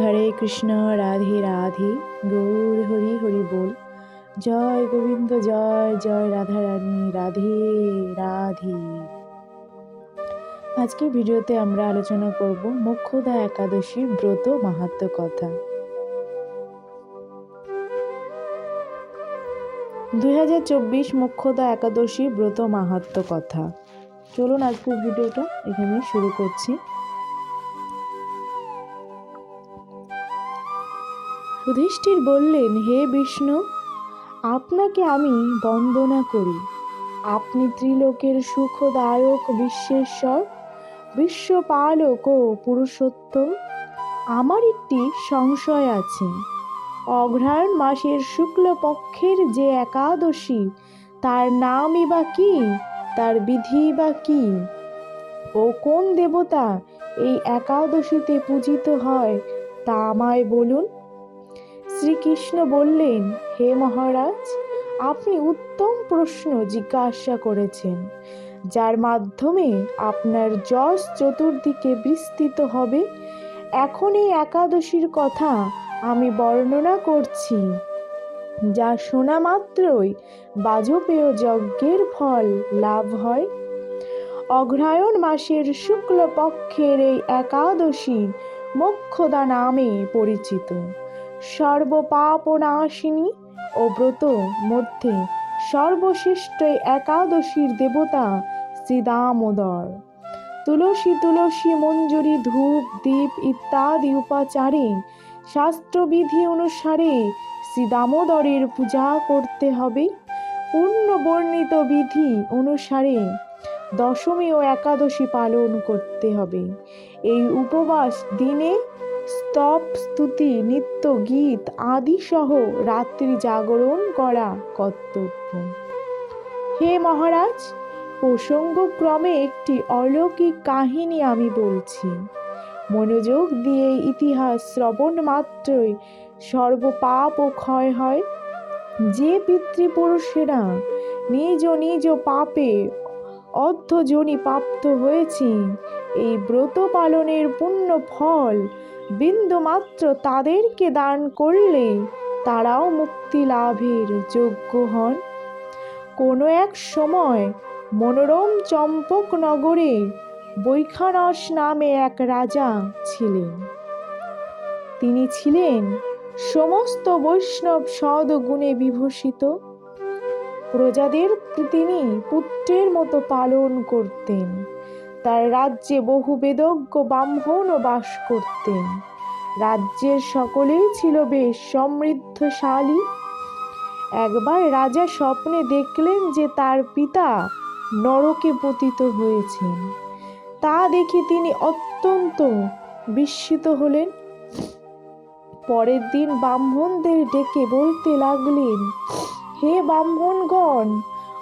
হরে কৃষ্ণ, রাধে রাধে। গৌর হরি হরি বল। জয় গোবিন্দ, জয় জয় রাধা রানী রাধে রাধে। আজকের ভিডিওতে আমরা আলোচনা করব মোক্ষদা একাদশী ব্রত মাহাত্ম কথা। দুই হাজার চব্বিশ মোক্ষদা একাদশী ব্রত মাহাত্ম কথা। চলুন আজকের ভিডিওটা এখানে শুরু করছি। যুধিষ্ঠির বললেন, হে বিষ্ণু, আপনাকে আমি বন্দনা করি। আপনি ত্রিলোকের সুখদায়ক বিশ্বেশ্বর, বিশ্বপালক ও পুরুষোত্তম। আমার একটি সংশয় আছে। অঘ্রায়ণ মাসের শুক্লপক্ষের যে একাদশী, তার নামই বা কি? তার বিধি বা কি? ও কোন দেবতা এই একাদশীতে পূজিত হয়, তা আমায় বলুন। শ্রীকৃষ্ণ বললেন, হে মহারাজ, আপনি উত্তম প্রশ্ন জিজ্ঞাসা করেছেন, যার মাধ্যমে আপনার যশ চতুর্দিকে বিস্তৃত হবে। এখন এই একাদশীর কথা আমি বর্ণনা করছি, যা শোনা মাত্রই বাজপেয় যজ্ঞের ফল লাভ হয়। অগ্রায়ণ মাসের শুক্লপক্ষের এই একাদশী মোক্ষদা নামে পরিচিত। সর্বপাপনাশিনী ও ব্রত মধ্যে সর্বশ্রেষ্ঠ একাদশীর দেবতা শ্রী দামোদর তুলসী তুলসী মঞ্জুরি, ধূপ, দীপ ইত্যাদি উপাচারে শাস্ত্রবিধি অনুসারে শ্রী দামোদরের পূজা করতে হবে। পূর্ণ বর্ণিত বিধি অনুসারে দশমী ও একাদশী পালন করতে হবে। এই উপবাস দিনে স্তব স্তুতি, নিত্য গীত আদি সহ রাত্রি জাগরণ করা কর্তব্য। হে মহারাজ, প্রসঙ্গক্রমে একটি অলৌকিক কাহিনী আমি বলছি। মনোযোগ দিয়ে ইতিহাস শ্রবণ মাত্রই সর্বপাপ ও ক্ষয় হয়। যে পিতৃপুরুষেরা নিজ নিজ পাপে অর্ধজনী প্রাপ্ত হয়েছে এই ব্রত পালনের পুণ্য ফল বিন্দুমাত্র তাদেরকে দান করলে তারাও মুক্তি লাভের যোগ্য হন। কোনো এক সময় মনোরম চম্পকনগরে বৈখানস নামে এক রাজা ছিলেন। তিনি ছিলেন সমস্ত বৈষ্ণব সদগুণে বিভূষিত। প্রজাদের তিনি পুত্রের মতো পালন করতেন। তার রাজ্যে বহু বেদজ্ঞ ব্রাহ্মণও বাস করতেন। রাজ্যের সকলেই ছিল বেশ সমৃদ্ধশালী। একবার রাজা স্বপ্নে দেখলেন যে তার পিতা নরকে পতিত হয়েছেন। তা দেখে তিনি অত্যন্ত বিস্মিত হলেন। পরের দিন ব্রাহ্মণদের ডেকে বলতে লাগলেন, হে ব্রাহ্মণগণ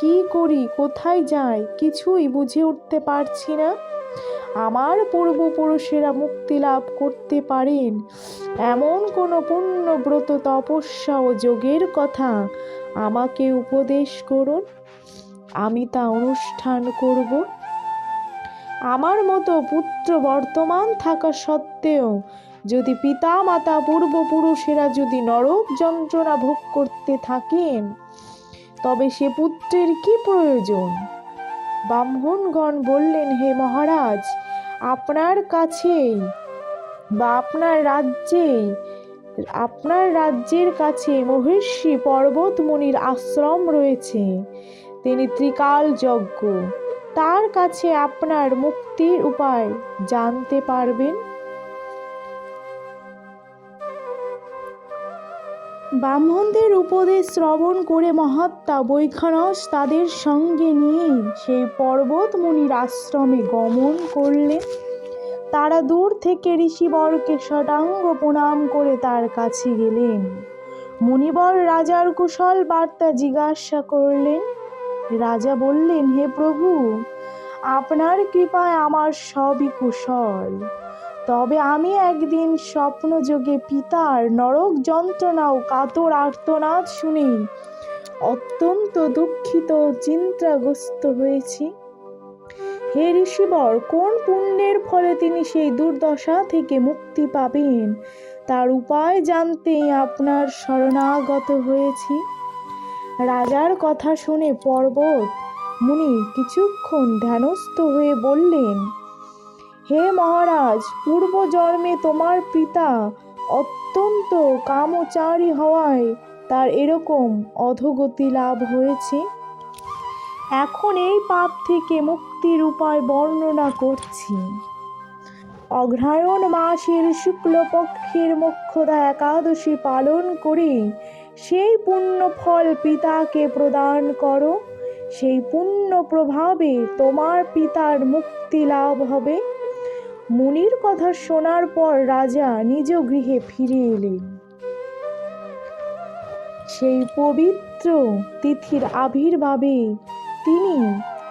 কি করি, কোথায় যাই, কিছুই বুঝে উঠতে পারছি না। আমার পূর্বপুরুষেরা মুক্তি লাভ করতে পারেন, এমন কোনো পুণ্যব্রত তপস্যা ও যোগের কথা আমাকে উপদেশ করুন। আমি তা অনুষ্ঠান করব। আমার মতো পুত্র বর্তমান থাকা সত্ত্বেও, যদি পিতা মাতা পূর্বপুরুষেরা যদি নরক যন্ত্রণা ভোগ করতে থাকেন তবে সে পুত্রের কি প্রয়োজন? ব্রাহ্মণগণ বললেন, হে মহারাজ, আপনার কাছেই বা আপনার রাজ্যেই, আপনার রাজ্যের কাছে মহর্ষি পর্বতমণির আশ্রম রয়েছে। তিনি ত্রিকাল যজ্ঞ। তার কাছে আপনার মুক্তির উপায় জানতে পারবেন? ব্রাহ্মণদের উপদেশ শ্রবণ করে মহাত্মা বৈখানস তাদের সঙ্গে নিয়ে সেই পর্বত মুনির আশ্রমে গমন করলেন। তারা দূর থেকে ঋষিবরকে ষডাঙ্গ প্রণাম করে তার কাছে গেলেন। মুনিবর রাজার কুশল বার্তা জিজ্ঞাসা করলেন, রাজা বললেন, হে প্রভু, আপনার কৃপায় আমার সবই কুশল। তবে আমি একদিন স্বপ্নযোগে পিতার নরক যন্ত্রণা ও কাতর আর্তনাদ শুনে অত্যন্ত দুঃখিত চিন্তাগ্রস্ত হয়েছি। হে ঋষিবর, কোন পুণ্যের ফলে তিনি সেই দুর্দশা থেকে মুক্তি পাবেন? তার উপায় জানতেই আপনার শরণাগত হয়েছি। রাজার কথা শুনে পর্বত মুনি কিছুক্ষণ ধ্যানস্থ হয়ে বললেন হে মহারাজ, পূর্বজন্মে তোমার পিতা অত্যন্ত কামচারী হওয়ায় তার এরকম অধোগতি লাভ হয়েছে। এখন এই পাপ থেকে মুক্তির উপায় বর্ণনা করছি। অগ্রহায়ণ মাসের শুক্লপক্ষের মোক্ষদা একাদশী পালন করে সেই পুণ্য ফল পিতাকে প্রদান করো। সেই পুণ্য প্রভাবে তোমার পিতার মুক্তি লাভ হবে। মুনির কথা শোনার পর রাজা নিজ গৃহে ফিরে এলেন। সেই পবিত্র তিথির আবির্ভাবে তিনি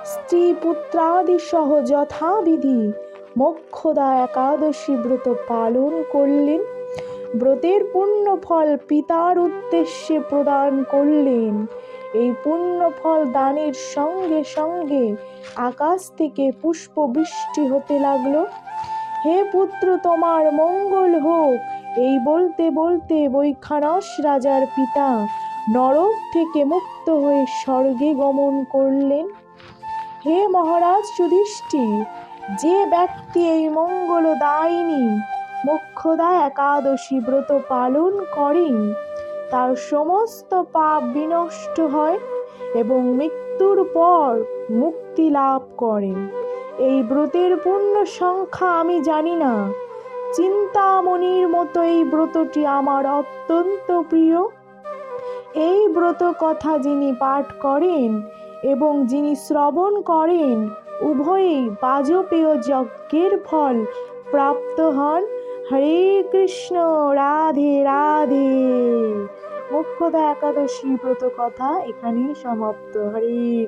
স্ত্রী পুত্রাদি সহ যথাবিধি মোক্ষদা একাদশী ব্রত পালন করলেন। ব্রতের পুণ্য ফল পিতার উদ্দেশ্যে প্রদান করলেন। এই পুণ্য ফল দানের সঙ্গে সঙ্গে আকাশ থেকে পুষ্প বৃষ্টি হতে লাগল। হে পুত্র, তোমার মঙ্গল হোক। এই বলতে বলতে বৈখানস রাজার পিতা নরক থেকে মুক্ত হয়ে স্বর্গে গমন করলেন। হে মহারাজ যুধিষ্ঠির, যে ব্যক্তি এই মঙ্গল দায়িনী মোক্ষদা একাদশী ব্রত পালন করেন, তার সমস্ত পাপ বিনষ্ট হয় এবং মৃত্যুর পর মুক্তি লাভ করেন। এই ব্রতের পূর্ণ সংখ্যা আমি জানি না। চিন্তামণির মতো এই ব্রতটি আমার অত্যন্ত প্রিয়। এই ব্রত কথা যিনি পাঠ করেন এবং যিনি শ্রবণ করেন, উভয়েই বাজপেয় যজ্ঞের ফল প্রাপ্ত হন। হরে কৃষ্ণ, রাধে রাধে। মুখ্যদা একাদশী ব্রত কথা এখানেই সমাপ্ত। হরে